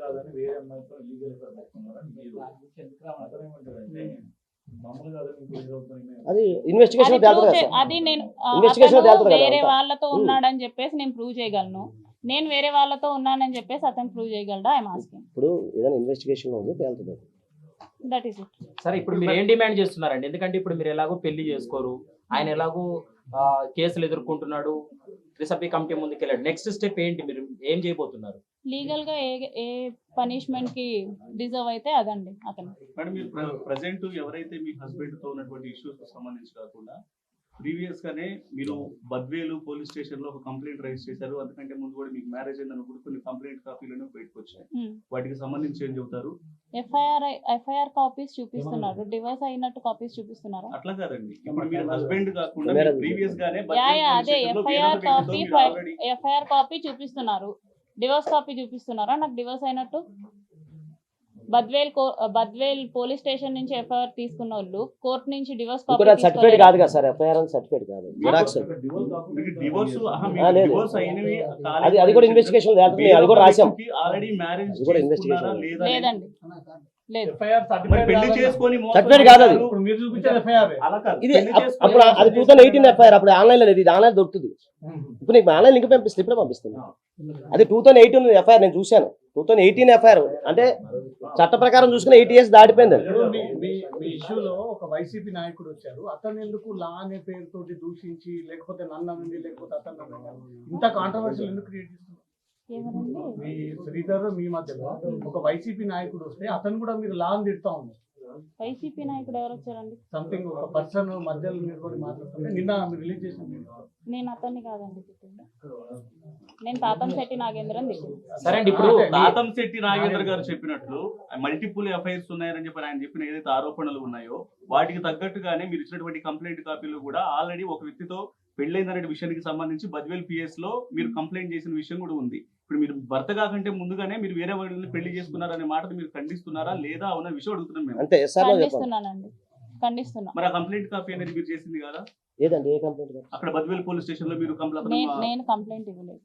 కాదని వేరే అమ్మాయితో లీగల్ అది ఇన్వెస్టిగేషన్ నేను వేరే. వాళ్ళతో Hmm. ఉన్నాడని చెప్పేసి నేను ప్రూవ్ చేయగలను. నేను వేరే వాళ్ళతో ఉన్నానని చెప్పేసి అతను ప్రూవ్ చేయగలడా? ఐఎమ్ ఆస్కింగ్ ఇప్పుడు ఏదైనా ఇన్వెస్టిగేషన్లో ఉంది తేలుతుంది? దట్ ఈస్ ఇట్ సరే ఇప్పుడు మీరు ఏం డిమాండ్ చేస్తున్నారండి? ఎందుకంటే ఇప్పుడు మీరు ఎలాగో పెళ్ళి చేసుకోరు. ఆయన ఎలాగో కేసులు ఎదుర్కొంటున్నాడు. త్రిసభ్య కమిటీ ముందుకు వెళ్ళాడు నెక్స్ట్ స్టెప్ ఏంటి? మీరు ఏం చేయబోతున్నారు? లీగల్గా ఏ ఏ పనిష్మెంట్కి డిజర్వ్ అయితే అదండి అతను. మేడం మీరు ప్రజెంట్ ఎవరైతే మీ హస్బెండ్తో ఉన్నటువంటి ఇష్యూస్ సంబంధించి కాకుండా ప్రీవియస్ గానే మీరు బద్వేలు పోలీస్ స్టేషన్లో ఒక కంప్లైంట్ రైజ్ చేశారు. అందుకంటే ముందు కూడా మీకు మ్యారేజ్ అయిందని కూడా కొన్ని కంప్లైంట్ కాపీలను బయటకు వచ్చాయి వాటికి సంబంధించి ఏం చెబుతారు? ఎఫ్ఐఆర్ ఎఫ్ఐఆర్ కాపీస్ చూపిస్తున్నారు. డివోర్స్ అయినట్టు కాపీస్ చూపిస్తున్నారు? అట్లా కాదండి. ఇప్పుడు మీరు హస్బెండ్ కాకుండా. ప్రీవియస్ గానే అదే ఎఫ్ఐఆర్ కాపీ ఎఫ్ఐఆర్ కాపీ చూపిస్తున్నారు. డివోర్స్ కాపీ చూపిస్తున్నారా? నాకు డివోర్స్ అయినట్టు? బద్వేల్ కో- బద్వేల్ పోలీస్ స్టేషన్ నుంచి ఎఫ్ఐఆర్ తీసుకున్న వాళ్ళు కోర్టు నుంచి డివోర్స్ సర్టిఫికేట్ కాదు కదా సార్ ఎఫ్ఐఆర్ అని సర్టిఫికేట్ కాదు. జిరాక్స్ అది అది కూడా ఇన్వెస్టిగేషన్ అది కూడా రాసాం ఆల్రెడీ మ్యారేజ్ కూడా అనేది- లేదండి. కాదు. అది. ఇది అప్పుడు అది టూ థౌసండ్ ఎయిటీన్ ఎఫ్ఐఆర్ అప్పుడు ఆన్లైన్లో లేదు. ఇది ఆన్లైన్ దొరుకుతుంది. ఇప్పుడు నీకు ఆన్లైన్ లింక్ పంపిస్తే ఇప్పుడే పంపిస్తుంది. అది టూ థౌసండ్ ఎయిటీన్ ఎఫ్ఐఆర్ నేను చూశాను. Two thousand eighteen FIR. అంటే చట్ట ప్రకారం చూసుకుని ఎయిట్ ఇయర్స్ దాటిపోయింది అది. ఇప్పుడు మీ- మీ మీ ఇష్యూలో ఒక వైసీపీ నాయకుడు వచ్చారు. అతను ఎందుకు లా అనే పేరుతోటి దూషించి లేకపోతే నన్ను లేకపోతే అతను. ఇంత ఎందుకు క్రియేట్ మీ శ్రీధర్ మీ మధ్యలో ఒక వైసీపీ నాయకుడు వస్తే అతను కూడా మీరు లా అని తిడతా ఉన్నారు. వైసీపీ నాయకుడు ఎవరు వచ్చారండి? సంథింగ్ ఒక పర్సన్ మధ్యలో నిలబడి మాట్లాడుతుంటే నిన్న మీరు రిలీజ్ చేసిన. నేను అతన్ని కాదండి నేను తాతం శెట్టి నాగేంద్రని తిట్టింది. సరే అండి ఇప్పుడు అంటే తాతం శెట్టి నాగేంద్ర గారు చెప్పినట్లు మల్టిపుల్ ఎఫ్ఐఆర్స్ ఉన్నాయని చెప్పి ఆయన చెప్పిన ఏదైతే ఆరోపణలు ఉన్నాయో వాటికి తగ్గట్టుగానే మీరు ఇచ్చినటువంటి కంప్లైంట్ కాపీలు కూడా ఆల్రెడీ ఒక వ్యక్తితో పెళ్ళైందనే విషయానికి సంబంధించి బద్వేల్ పిఎస్లో మీరు కంప్లైంట్ చేసిన విషయం కూడా ఉంది. ఇప్పుడు మీరు భర్త కాకంటే ముందుగానే మీరు వేరే వాళ్ళని పెళ్ళి చేసుకున్నారనే మాటను మీరు ఖండిస్తున్నారా లేదా అవున విషయం అడుగుతున్నాం మేము. అంతే లో చెప్పండి. ఖండిస్తున్నానండి. ఖండిస్తున్నా. మరి ఆ కంప్లైంట్ కాపీ అనేది మీరు చేసింది కదా? ఏదండి ఏ కంప్లైంట్ అక్కడ బద్వేల్ పోలీస్ స్టేషన్లో మీరు నేను కంప్లైంట్ నేను కంప్లైంట్ ఇవ్వలేదు.